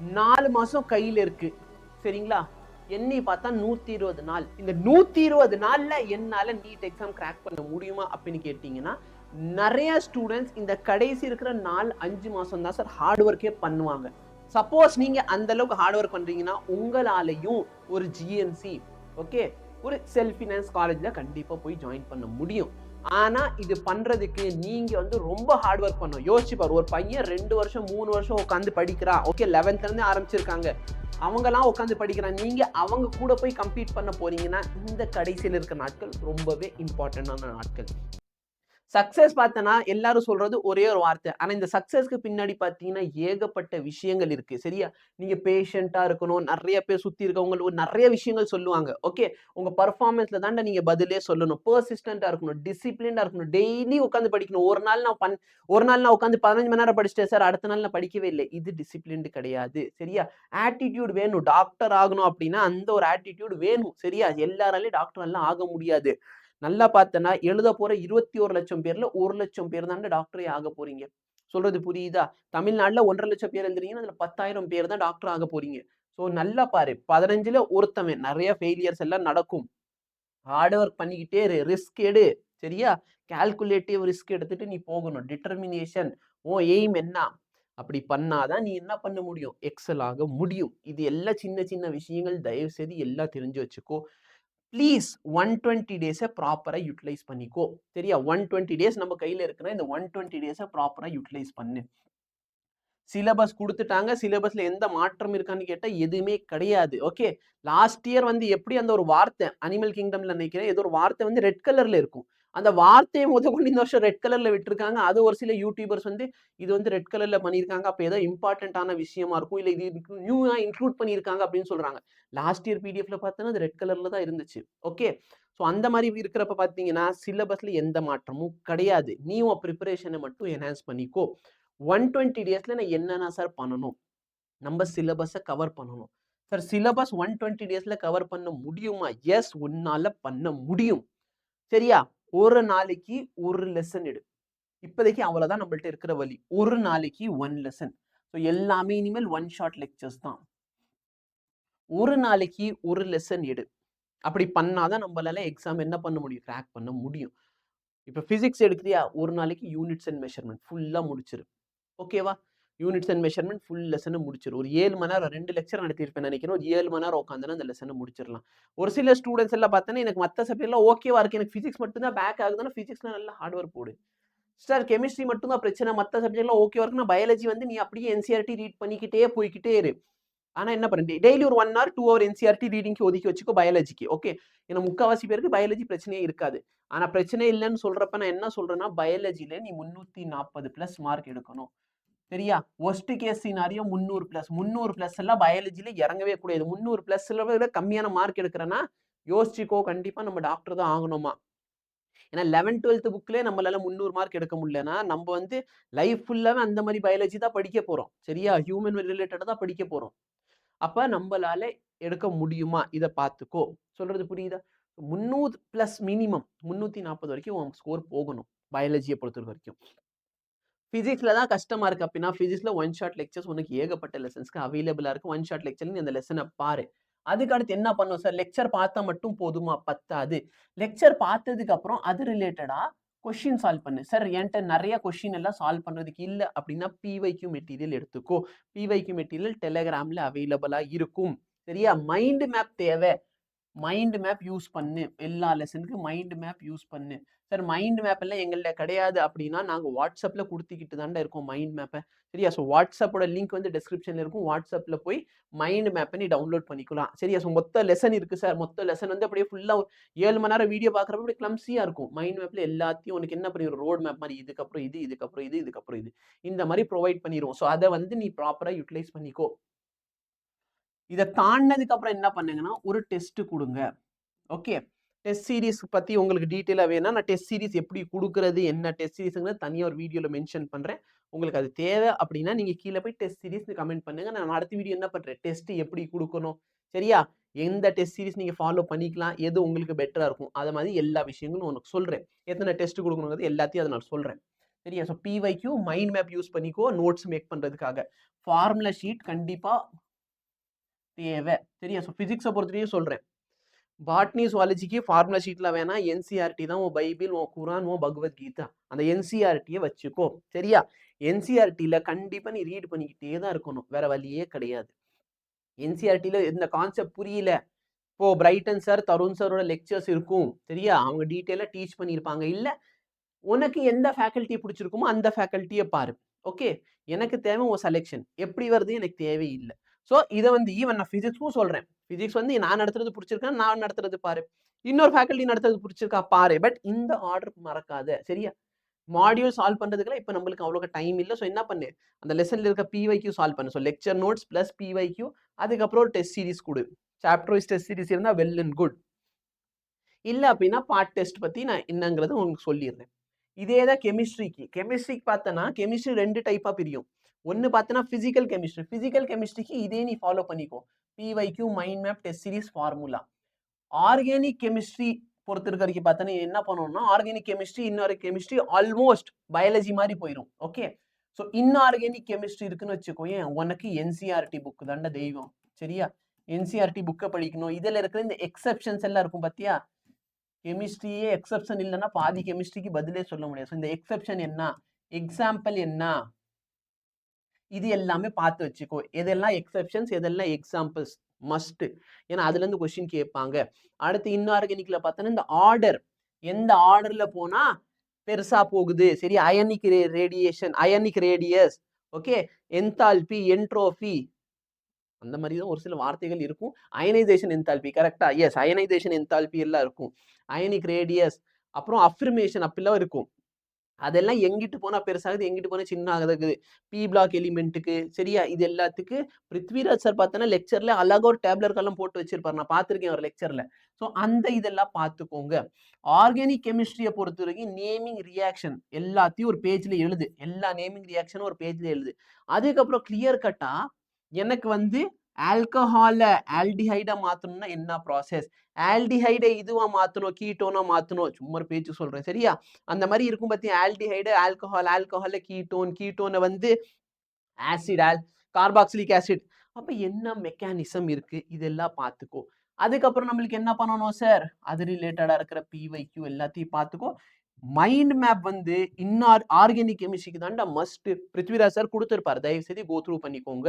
நாலு மாசம் கையில இருக்கு. சரிங்களா? எண்ணி பார்த்தா நூத்தி இருபது நாள். இந்த நூத்தி இருபது நாள்ல என்னால நீட் எக்ஸாம் கிராக் பண்ண முடியுமா அப்படின்னு கேட்டீங்கன்னா நிறைய ஸ்டூடெண்ட்ஸ் இந்த கடைசி இருக்கிற நாலு அஞ்சு மாசம் தான் சார் ஹார்ட் ஒர்க்கே பண்ணுவாங்க. சப்போஸ் நீங்க அந்த அளவுக்கு ஹார்ட் ஒர்க் பண்றீங்கன்னா உங்களாலையும் ஒரு ஜிஎன்சி ஓகே ஒரு செல்ஃப் ஃபினான்ஸ் காலேஜ்ல கண்டிப்பா போய் ஜாயின் பண்ண முடியும். ஆனால் இது பண்ணுறதுக்கு நீங்கள் வந்து ரொம்ப ஹார்ட் ஒர்க் பண்ணணும். யோசிச்சுப்பார் ஒரு பையன் ரெண்டு வருஷம் மூணு வருஷம் உட்காந்து படிக்கிறான் ஓகே லெவன்த்லேருந்து ஆரம்பிச்சிருக்காங்க. அவங்கெல்லாம் உட்காந்து படிக்கிறாங்க நீங்கள் அவங்க கூட போய் கம்ப்ளீட் பண்ண போகிறீங்கன்னா இந்த கடைசியில் இருக்க நாட்கள் ரொம்பவே இம்பார்ட்டண்டான நாட்கள். சக்சஸ் பார்த்தனா எல்லாரும் சொல்றது ஒரே ஒரு வார்த்தை. ஆனா இந்த சக்சஸ்க்கு பின்னாடி பார்த்தீங்கன்னா ஏகப்பட்ட விஷயங்கள் இருக்கு. சரியா? நீங்க பேஷண்டா இருக்கணும். நிறைய பேர் சுத்தி இருக்கவங்களுக்கு நிறைய விஷயங்கள் சொல்லுவாங்க. ஓகே உங்க பர்ஃபார்மன்ஸ்ல தாண்டா நீங்க பதிலே சொல்லணும். பர்சிஸ்டண்டா இருக்கணும். டிசிப்ளின்டா இருக்கணும். டெய்லி உட்காந்து படிக்கணும். ஒரு நாள் நான் பண் ஒரு நாள் நான் உட்காந்து பதினஞ்சு மணி நேரம் படிச்சிட்டேன் சார். அடுத்த நாள் நான் படிக்கவே இல்லை. இது டிசிப்ளின் கிடையாது. சரியா? ஆட்டிடியூட் வேணும். டாக்டர் ஆகணும் அப்படின்னா அந்த ஒரு ஆட்டிடியூட் வேணும். சரியா? எல்லாராலையும் டாக்டர் எல்லாம் ஆக முடியாது. நல்லா பார்த்தனா எழுத போற இருபத்தி ஒரு லட்சம் பேர்ல ஒரு லட்சம் பேர் தான் டாக்டரே ஆக போறீங்க. சொல்றது புரியுதா? தமிழ்நாட்டுல ஒன்றரை லட்சம் பேர் எழுதுறீங்கன்னா அதுல பத்தாயிரம் பேர் தான் டாக்டர் ஆக போறீங்க. ஸோ நல்லா பாரு பதினஞ்சுல ஒருத்தவன் நிறைய ஃபெயிலியர்ஸ் எல்லாம் நடக்கும். ஹார்ட் ஒர்க் பண்ணிக்கிட்டே இரு ரிஸ்க் எடு சரியா? கால்குலேட்டிவ் ரிஸ்க் எடுத்துட்டு நீ போகணும். டிட்டர்மினேஷன் ஓ எய்ம் என்ன? அப்படி பண்ணாதான் நீ என்ன பண்ண முடியும்? எக்ஸல் ஆக முடியும். இது எல்லாம் சின்ன சின்ன விஷயங்கள். தயவு செய்து எல்லாம் தெரிஞ்சு வச்சுக்கோ. ப்ளீஸ் ஒன் டுவெண்ட்டி டேஸை ப்ராப்பராக யூட்டிலைஸ் பண்ணிக்கோ. சரியா? ஒன் டுவெண்ட்டி டேஸ் நம்ம கையில் இருக்கிற இந்த ஒன் டுவெண்ட்டி டேஸை ப்ராப்பராக யூட்டிலைஸ் பண்ணு. சிலபஸ் கொடுத்துட்டாங்க. சிலபஸ்ல எந்த மாற்றம் இருக்கான்னு கேட்டால் எதுவுமே கிடையாது. ஓகே லாஸ்ட் இயர் வந்து எப்படி அந்த ஒரு வார்த்தை அனிமல் கிங்டம்ல நினைக்கிறேன் ஏதோ ஒரு வார்த்தை வந்து ரெட் கலர்ல இருக்கும். அந்த வார்த்தையை முத கொண்டு இந்த வருஷம் ரெட் கலர்ல விட்டுருக்காங்க. அது ஒரு சில யூடியூபர்ஸ் வந்து இது வந்து ரெட் கலர்ல பண்ணியிருக்காங்க. அப்போ ஏதோ இம்பார்ட்டன்டான விஷயமா இருக்கும். இல்லை இது நியூவா இன்க்ளூட் பண்ணியிருக்காங்க அப்படின்னு சொல்றாங்க. லாஸ்ட் இயர் பிடிஎஃப்ல பார்த்தோன்னா அது ரெட் கலர்ல தான் இருந்துச்சு. ஓகே ஸோ அந்த மாதிரி இருக்கிறப்ப பார்த்தீங்கன்னா சிலபஸ்ல எந்த மாற்றமும் கிடையாது. நீ உன் ப்ரிப்பரேஷனை மட்டும் என்ஹான்ஸ் பண்ணிக்கோ. ஒன் டுவெண்ட்டி டேஸ்ல நான் என்னென்ன சார் பண்ணணும்? நம்ம சிலபஸை கவர் பண்ணணும். சார் சிலபஸ் ஒன் டுவெண்ட்டி டேஸ்ல கவர் பண்ண முடியுமா? எஸ் உன்னால பண்ண முடியும். சரியா? ஒரு நாளைக்கு ஒரு லெசன் எடு. இப்போதைக்கு அவ்வளோதான் நம்மள்ட்ட இருக்கிற வழி ஒரு நாளைக்கு ஒன் லெசன் ஸோ எல்லாமே இனிமேல் ஒன் ஷார்ட் லெக்சர்ஸ் தான். ஒரு நாளைக்கு ஒரு லெசன் எடு. அப்படி பண்ணாதான் நம்மளால எக்ஸாம் என்ன பண்ண முடியும்? கிராக் பண்ண முடியும். இப்போ ஃபிசிக்ஸ் எடுக்கிறியா? ஒரு நாளைக்கு யூனிட்ஸ் அண்ட் மெஷர்மெண்ட் ஃபுல்லாக முடிச்சிரு. ஓகேவா யூனிட்ஸ் அண்ட் மெஷர்மெண்ட் ஃபுல் லெசனை முடிச்சிடும் ஒரு ஏழு மணி நேரம் ரெண்டு லெக்சர் நடத்திருப்பேன் நினைக்கிறேன். ஒரு ஏழு மணி நேரம் உட்காந்துனா அந்த லெசனை முடிச்சிடலாம் ஒரு சில ஸ்டூடெண்ட்ஸ் எல்லாம் பார்த்தோன்னா எனக்கு மற்ற சப்ஜெக்ட்லாம் ஓகேவா இருக்கு. எனக்கு ஃபிசிக்ஸ் மட்டும்தான் பேக் ஆகுதுன்னா ஃபிசிக்ஸ்லாம் நல்லா ஹார்ட் ஒர்க் போடு. சார் கெமிஸ்ட்ரி மட்டும் தான் பிரச்சனை மற்ற சப்ஜெக்ட்லாம் ஓகேவா இருக்குன்னா பயாலஜி வந்து நீ அப்படியே என்சிஆர்டி ரீட் பண்ணிக்கிட்டே போய்கிட்டே இரு. ஆனால் என்ன பண்ணுறது டெய்லி ஒரு one hour two hour NCERT ரீடிங்க்கு ஒதுக்கி வச்சுக்கோ பயாலஜிக்கு ஓகே ஏன்னா முக்கால்வாசி பேருக்கு பயாலஜி பிரச்சனையே இருக்காது. ஆனால் பிரச்சனை இல்லைன்னு சொல்கிறப்ப நான் என்ன சொல்கிறேன்னா பயாலஜியில் நீ முந்நூற்றி நாற்பது ப்ளஸ் மார்க் எடுக்கணும். சரியா? ஒஸ்ட் கேஸ் சினாரியோ முந்நூறு பிளஸ் முந்நூறு பிளஸ் எல்லாம் பயாலஜியில இறங்கவே கூடாது முந்நூறு பிளஸ்ல விட கம்மியான மார்க் எடுக்கிறேன்னா யோசிச்சுக்கோ கண்டிப்பா நம்ம டாக்டர் தான் ஆகணுமா? ஏன்னா லெவன்த் டுவெல்த் புக்லேயே நம்மளால முந்நூறு மார்க் எடுக்க முடியலன்னா நம்ம வந்து லைஃப் ஃபுல்லாவே அந்த மாதிரி பயாலஜி தான் படிக்க போறோம். சரியா? ஹியூமன் ரிலேட்டடாக தான் படிக்க போறோம். அப்ப நம்மளால எடுக்க முடியுமா? இதை பார்த்துக்கோ. சொல்றது புரியுதா? முந்நூறு ப்ளஸ் மினிமம் முந்நூற்றி நாற்பது வரைக்கும் உன் ஸ்கோர் போகணும். பயாலஜியை பொறுத்த வரைக்கும் ஃபிசிக்ஸில் தான் கஷ்டமாக இருக்குது அப்படின்னா ஃபிசிக்ஸில் ஒன் ஷாட் லெக்சர்ஸ் உனக்கு ஏகப்பட்ட லெசன்ஸ்க்கு அவைலபிளாக இருக்கும். ஒன் ஷாட் லெக்சர் நீ அந்த லெசனை பாரு. அதுக்கு அடுத்து என்ன பண்ணும்? சார் லெக்சர் பார்த்தா மட்டும் போதுமா? பத்தாது. லெக்சர் பார்த்ததுக்கு அப்புறம் அது ரிலேட்டடாக கொஷின் சால்வ் பண்ணு. சார் என்கிட்ட நிறைய கொஷின் எல்லாம் சால்வ் பண்ணுறதுக்கு இல்லை அப்படின்னா பிவைக்யூ மெட்டீரியல் எடுத்துக்கோ. பிவைக்யூ மெட்டீரியல் டெலகிராமில் அவைலபிளாக இருக்கும். சரியா? மைண்ட் மேப் தேவை. மைண்ட் மேப் யூஸ் பண்ணு. எல்லா லெசனுக்கு மைண்ட் மேப் யூஸ் பண்ணு. சார் மைண்ட் மேப் எல்லாம் எங்கள்ட்ட கிடையாது அப்படின்னா நாங்கள் வாட்ஸ்அப்பில் கொடுத்துக்கிட்டு தாண்டா இருக்கோம் மைண்ட் மேப்பை. சரியா? ஸோ வாட்ஸ்அப்போட லிங்க் வந்து டிஸ்கிரிப்ஷனில் இருக்கும். வாட்ஸ்அப்பில் போய் மைண்ட் மேப்பை நீ டவுன்லோட் பண்ணிக்கலாம். சரியா? ஸோ மொத்த லெசன் இருக்குது சார். மொத்த லெசன் வந்து அப்படியே ஃபுல்லாக ஏழு மணி நேரம் வீடியோ பார்க்குறப்ப அப்படியே கிளம்ஸியாக இருக்கும். மைண்ட் மேப்பில் எல்லாத்தையும் உனக்கு என்ன பண்ணி ரோட் மேப் மாதிரி இதுக்கப்புறம் இது இதுக்கப்புறம் இது இதுக்கப்புறம் இது. இந்த மாதிரி ப்ரொவைட் பண்ணிடுவோம் ஸோ அதை வந்து நீ ப்ராப்பராக யூட்டிலைஸ் பண்ணிக்கோ. இதை தாண்டினதுக்கு அப்புறம் என்ன பண்ணுங்கன்னா ஒரு டெஸ்ட் கொடுங்க. ஓகே டெஸ்ட் சீரிஸ் பற்றி உங்களுக்கு டீட்டெயிலாக வேணா நான் டெஸ்ட் சீரிஸ் எப்படி கொடுக்குறது என்ன டெஸ்ட் சீரிஸுங்கிறது தனியாக ஒரு வீடியோவில் மென்ஷன் பண்ணுறேன் உங்களுக்கு அது தேவை அப்படின்னா நீங்கள் கீழே போய் டெஸ்ட் சீரிஸ் கமெண்ட் பண்ணுங்க. நான் அடுத்த வீடியோ என்ன பண்ணுறேன் டெஸ்ட் எப்படி கொடுக்கணும்? சரியா? எந்த டெஸ்ட் சீரிஸ் நீங்கள் ஃபாலோ பண்ணிக்கலாம்? எது உங்களுக்கு பெட்டராக இருக்கும்? அது மாதிரி எல்லா விஷயங்களும் உனக்கு சொல்கிறேன் எத்தனை டெஸ்ட் கொடுக்கணுங்கிறது எல்லாத்தையும் அதை நான் சொல்கிறேன் சரியா? So PYQ mind map use பண்ணிக்கோ. நோட்ஸ் மேக் பண்ணுறதுக்காக ஃபார்முலா ஷீட் கண்டிப்பாக தேவை. சரியா? ஸோ ஃபிசிக்ஸை பொறுத்தவரையும் சொல்கிறேன் பாட்னி சுவாலஜிக்கு ஃபார்முலா ஷீட்டில் வேணால் என்சிஆர்டி தான் உன் பைபிள் உன் குரான் உன் பகவத்கீதா அந்த என்சிஆர்டியை வச்சுக்கோ. சரியா? என்சிஆர்டியில் கண்டிப்பாக நீ ரீட் பண்ணிக்கிட்டே தான் இருக்கணும். வேற வழியே கிடையாது. என்சிஆர்டியில் இந்த கான்செப்ட் புரியல. இப்போ பிரைட்டன் சார் தருண் சாரோட லெக்சர்ஸ் இருக்கும். சரியா? அவங்க டீட்டெயிலாக டீச் பண்ணியிருப்பாங்க. இல்லை உனக்கு எந்த ஃபேக்கல்ட்டி பிடிச்சிருக்குமோ அந்த ஃபேக்கல்ட்டியை பாரு. ஓகே எனக்கு தேவை உன் செலெக்ஷன் எப்படி வருது எனக்கு தேவையில்லை. ஸோ இதை வந்து ஈவன் நான் ஃபிசிக்ஸும் சொல்கிறேன் ஃபிசிக்ஸ் வந்து நான் நடத்துறது பிடிச்சிருக்கேன் நான் நடத்துறது பாரு. இன்னொரு ஃபேக்கல்ட்டி நடத்துறது பிடிச்சிருக்கா பாரு. பட் இந்த ஆர்டர் மறக்காத சரியா? மாடியூல் சால்வ் பண்ணுறதுக்குலாம் இப்போ நம்மளுக்கு அவ்வளோ டைம் இல்லை. ஸோ என்ன பண்ணு? அந்த லெசனில் இருக்க பிவைக்யூ சால்வ் பண்ணு. So lecture notes plus PYQ அதுக்கப்புறம் டெஸ்ட் சீரிஸ் கொடு. சாப்டர் வைஸ் டெஸ்ட் சீரிஸ் இருந்தால் வெல் அண்ட் குட் இல்லை அப்படின்னா பார்ட் டெஸ்ட் பற்றி நான் என்னங்கிறது உங்களுக்கு சொல்லிடுறேன். இதே தான் கெமிஸ்ட்ரிக்கு கெமிஸ்ட்ரிக்கு பார்த்தனா கெமிஸ்ட்ரி ரெண்டு டைப்பாக பிரியும். ஒன்று பார்த்தோன்னா ஃபிசிக்கல் கெமிஸ்ட்ரி ஃபிசிக்கல் கெமிஸ்ட்ரிக்கு இதே நீ ஃபாலோ பண்ணிக்கோ. PYQ mind map test series formula organic chemistry பொறுத்த இருக்க வரைக்கும் பார்த்தோன்னா என்ன பண்ணணும்னா ஆர்கானிக் கெமிஸ்ட்ரி இன்னொரு கெமிஸ்ட்ரி ஆல்மோஸ்ட் பயாலஜி மாதிரி போயிடும் ஓகே ஸோ இன்ஆர்கானிக் கெமிஸ்ட்ரி இருக்குன்னு வச்சுக்கோயேன் உனக்கு என்சிஆர்டி புக் தாண்ட தெய்வம். சரியா? என்சிஆர்டி புக்கை படிக்கணும். இதில் இருக்கிற இந்த எக்ஸப்ஷன்ஸ் எல்லாம் இருக்கும் பார்த்தியா கெமிஸ்ட்ரியே எக்ஸப்ஷன் இல்லைன்னா பாதி கெமிஸ்ட்ரிக்கு பதிலே சொல்ல முடியாது. ஸோ இந்த எக்ஸப்ஷன் என்ன? எக்ஸாம்பிள் என்ன? இது எல்லாமே பார்த்து வச்சுக்கோ. எதெல்லாம் எக்ஸப்ஷன்ஸ் எதெல்லாம் எக்ஸாம்பிள்ஸ் மஸ்ட் ஏன்னா அதுலேருந்து கொஸ்டின் கேட்பாங்க. அடுத்து இன்ஆர்கானிக்கில் பார்த்தோன்னா இந்த ஆர்டர் எந்த ஆர்டரில் போனால் பெருசாக போகுது? சரி ionic radiation ionic radius okay enthalpy entropy அந்த மாதிரி தான் ஒரு சில வார்த்தைகள் இருக்கும். அயனைசேஷன் என்தால்பி கரெக்டா எஸ் அயனைசேஷன் என்தால்பி எல்லாம் இருக்கும். அயனிக் ரேடியஸ் அப்புறம் அஃப்ரிமேஷன் அப்படிலாம் இருக்கும். அதெல்லாம் எங்கிட்டு போனா பெருசாகுது எங்கிட்டு போனா சின்ன ஆகுது பி பிளாக் எலிமெண்ட்டுக்கு சரியா? இது எல்லாத்துக்கு பிருத்விராஜ் சார் பார்த்தோன்னா லெக்சர்ல அழகா ஒரு டேப்லெட் போட்டு வச்சிருப்பாரு. நான் பார்த்துருக்கேன் ஒரு லெக்சர்ல ஸோ அந்த இதெல்லாம் பார்த்துக்கோங்க ஆர்கானிக் கெமிஸ்ட்ரியை பொறுத்த வரைக்கும் நேமிங் ரியாக்ஷன் எல்லாத்தையும் ஒரு பேஜ்ல எழுது. எல்லா நேமிங் ரியாக்ஷனும் ஒரு பேஜ்ல எழுது. அதுக்கப்புறம் கிளியர் கட்டா எனக்கு வந்து ஆல்கஹால ஆல்டிஹைடை மாற்றணும்னா என்ன ப்ராசஸ் ஆல்டிஹைடை இதுவாக மாற்றணும் கீட்டோனா மாற்றணும் சும்மா பேச்சு சொல்கிறேன் சரியா? அந்த மாதிரி இருக்கும் பார்த்தீங்க ஆல்டிஹைடு ஆல்கஹால் ஆல்கஹாலில் கீட்டோன் கீட்டோனை வந்து ஆசிட் ஆல் கார்பாக்சிலிக் ஆசிட் அப்போ என்ன மெக்கானிசம் இருக்குது இதெல்லாம் பார்த்துக்கோ அதுக்கப்புறம் நம்மளுக்கு என்ன பண்ணணும் சார் அது ரிலேட்டடாக இருக்கிற பிவைக்யூ எல்லாத்தையும் பார்த்துக்கோ மைண்ட் மேப் வந்து இன்னார் ஆர்கானிக் கெமிஸ்ட்ரிக்கு தாண்டா மஸ்ட் பிருத்விராஜ் சார் கொடுத்துருப்பாரு. தயவு செய்து கோ த்ரூ பண்ணிக்கோங்க.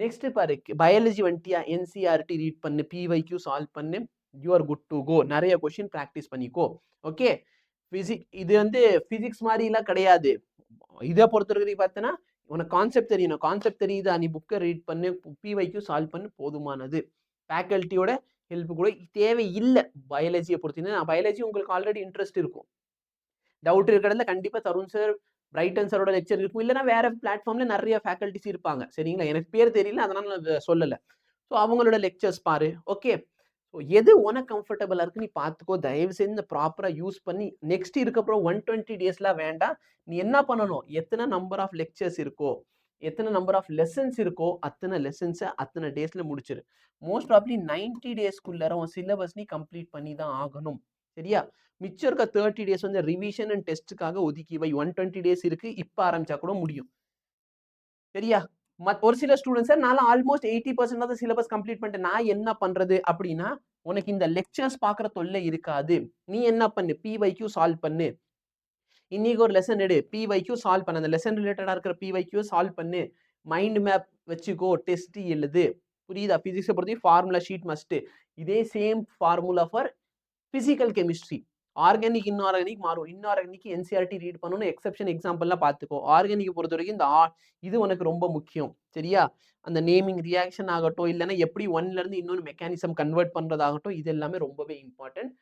நெக்ஸ்ட் பாரு பயாலஜி வந்துட்டியா என்சிஆர்டி ரீட் பண்ணு பிவைக்யூ சால்வ் பண்ணு யூஆர் குட் டு கோ நிறைய கொஷின் ப்ராக்டிஸ் பண்ணிக்கோ. ஓகே ஃபிசிக் இது வந்து ஃபிசிக்ஸ் மாதிரிலாம் கிடையாது. இதை பொறுத்த வரைக்கும் பார்த்தோன்னா உனக்கு கான்செப்ட் தெரியணும். கான்செப்ட் தெரியுதா? நீ புக்கை ரீட் பண்ணு பிவைக்யூ சால்வ் பண்ணு போதுமானது. ஃபேக்கல்ட்டியோட ஹெல்ப் கூட தேவை இல்லை. பயாலஜியை பொறுத்தீங்கன்னா பயாலஜி உங்களுக்கு ஆல்ரெடி இன்ட்ரெஸ்ட் இருக்கும். டவுட் இருக்கிறதுல கண்டிப்பாக தருண் சார் ரைட் ஆன்சரோட லெக்சர் இருக்கும். இல்லைனா வேற பிளாட்ஃபார்ம்ல நிறைய ஃபேக்கல்ட்டிஸ் இருப்பாங்க. சரிங்களா? எனக்கு பேர் தெரியல அதனால நான் சொல்லலை. ஸோ அவங்களோட லெக்சர்ஸ் பாரு. ஓகே ஸோ எது உனக்கு கம்ஃபர்டபுளாக இருக்கு நீ பார்த்துக்கோ தயவு செஞ்சு ப்ராப்பராக யூஸ் பண்ணி நெக்ஸ்ட் இருக்கப்பறம் ஒன் டுவெண்ட்டி டேஸ்லாம் வேண்டாம். நீ என்ன பண்ணணும்? எத்தனை நம்பர் ஆஃப் லெக்சர்ஸ் இருக்கோ எத்தனை நம்பர் ஆஃப் லெசன்ஸ் இருக்கோ அத்தனை லெசன்ஸை அத்தனை டேஸில் முடிச்சிரு. மோஸ்ட் ப்ராப்ளி நைன்டி டேஸ்க்குள்ளார உன் சிலபஸ் நீ கம்ப்ளீட் பண்ணி தான் ஆகணும். சரியா? மிச்சம் இருக்க தேர்ட்டி டேஸ் வந்து ரிவிஷன் அண்ட் டெஸ்ட்டுக்காக ஒதுக்கி வை. ஒன் டுவெண்ட்டி டேஸ் இருக்கு. இப்போ ஆரம்பிச்சா கூட முடியும். சரியா? மத் ஒரு சில ஸ்டூடெண்ட்ஸ் நான் almost eighty percent of syllabus complete பண்ணிட்டேன் நான் என்ன பண்றது அப்படின்னா உனக்கு இந்த லெக்சர்ஸ் பார்க்குற தொல்லை இருக்காது. நீ என்ன பண்ணு? பிவைக்யூ சால்வ் பண்ணு. இன்னைக்கு ஒரு லெசன் எடு. பிவைக்யூ சால்வ் பண்ணு. அந்த லெசன் ரிலேட்டடாக இருக்கிற பிவைக்யூ சால்வ் பண்ணு. மைண்ட் மேப் வச்சுக்கோ. டெஸ்ட் எழுது. புரியுதா? பிசிக்ஸை பொறுத்தி ஃபார்முலா ஷீட் மஸ்ட்டு இதே same formula for physical chemistry organic inorganic மாறும். இன்ஆர்கானிக் என்சிஆர்டி ரீட் பண்ணணும் எக்ஸப்ஷன் எக்ஸாம்பிள்லாம் பார்த்துக்கோ. ஆர்கானிக் பொறுத்த வரைக்கும் இந்த ஆ இது உனக்கு ரொம்ப முக்கியம். சரியா? அந்த நேமிங் ரியாக்ஷன் ஆகட்டும் இல்லைன்னா எப்படி ஒன்லேருந்து இன்னொன்று மெக்கானிசம் கன்வெர்ட் பண்ணுறதாகட்டும் இது எல்லாமே ரொம்பவே இம்பார்ட்டன்ட்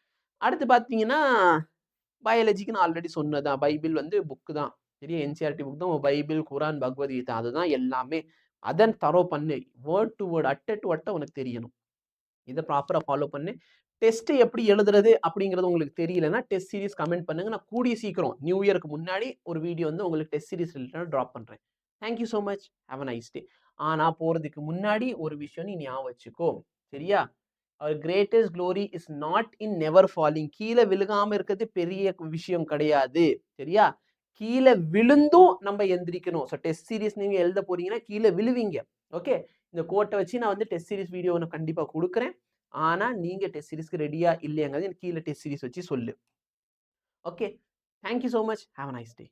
அடுத்து பார்த்தீங்கன்னா பயாலஜிக்கு நான் ஆல்ரெடி சொன்னதான் பைபிள் வந்து புக்கு தான். சரியா? என்சிஆர்டி புக் தான். பைபிள் குரான் பகவத்கீதா அதுதான் எல்லாமே. அதன் தரோ பண்ணு. வேர்ட் டு வேர்ட் அட்டை டு அட்டை உனக்கு தெரியணும். இதை ப்ராப்பராக ஃபாலோ பண்ணு. டெஸ்ட்டு எப்படி எழுதுறது அப்படிங்கிறது உங்களுக்கு தெரியலன்னா டெஸ்ட் சீரிஸ் கமெண்ட் பண்ணுங்க. நான் கூடிய சீக்கிரம் நியூ இயருக்கு முன்னாடி ஒரு வீடியோ வந்து உங்களுக்கு டெஸ்ட் சீரிஸ் ரிலேட்டடாக ட்ராப் பண்ணுறேன் thank you so much have a nice day ஆனால் போகிறதுக்கு முன்னாடி ஒரு விஷயம் நீ ஞாபகம் வச்சுக்கோ. சரியா? Our greatest glory is not in never falling கீழே விழுகாமல் இருக்கிறது பெரிய விஷயம் கிடையாது. சரியா? கீழே விழுந்தும் நம்ம எந்திரிக்கணும். ஸோ டெஸ்ட் சீரிஸ் நீங்கள் எழுத போறீங்கன்னா கீழே விழுவீங்க. ஓகே இந்த கோட்டை வச்சு நான் வந்து டெஸ்ட் சீரிஸ் வீடியோ ஒன்று கண்டிப்பாக கொடுக்குறேன். ஆனால் நீங்கள் டெஸ்ட் சீரிஸ்க்கு ரெடியாக இல்லையாங்கிறது எனக்கு கீழே டெஸ்ட் சீரிஸ் வச்சு சொல்லு. Okay thank you so much have a nice day